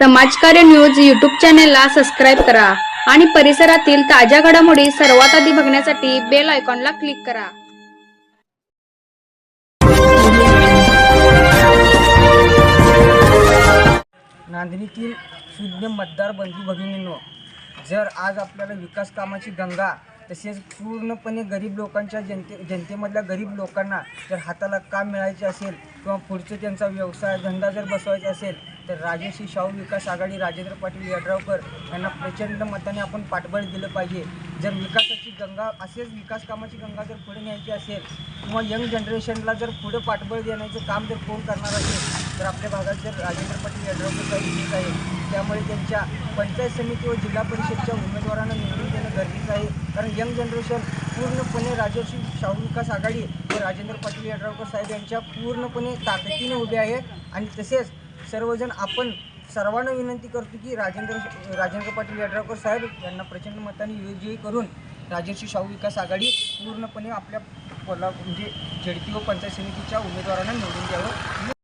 समाजकार्य news YouTube चॅनेलला subscribe करा आणि परिसरातील ताज्या घडामोडी सर्वात आधी बघण्यासाठी बेल आयकॉनला क्लिक करा. नांदणीतील शुद्ध मतदार बंधू भगिनींनो जर आज आपल्याला विकास कामाची गंगा तसेच पूर्णपणे गरीब लोकांच्या जनते जनतेमधल्या गरीब लोकांना जर हाताला काम मिळायचे असेल किंवा पुढचं त्यांचा व्यवसाय धंदा जर बसवायचा असेल तर राजेश्री शाहू विकास आघाडी राजेंद्र पाटील यड्रावकर यांना प्रचंड मताने आपण पाठबळ दिलं पाहिजे. जर विकासाची गंगा असेच विकास कामाची गंगा जर पुढे न्यायची असेल किंवा यंग जनरेशनला जर पुढे पाठबळ देण्याचं काम जर कोण करणार असेल तर आपल्या भागात जर राजेंद्र पाटील यड्रावकर काही येत आहे त्यामुळे त्यांच्या पंचायत समिती व जिल्हा परिषदच्या उमेदवारांना निवडून देणं गरजेचं आहे. कारण यंग जनरेशन पूर्णपणे राजर्षी शाहू विकास आघाडी व राजेंद्र पाटील यड्रावकर साहेब यांच्या पूर्णपणे ताकदीने उभे आहे. आणि तसेच सर्वजण आपण सर्वांना विनंती करतो की राजेंद्र राजेंद्र पाटील यड्रावकर साहेब यांना प्रचंड मताने विजयी करून राजर्षी शाहू विकास आघाडी पूर्णपणे आपल्या कोल्हा म्हणजे झेडपी व पंचायत समितीच्या उमेदवारांना निवडून द्यावं.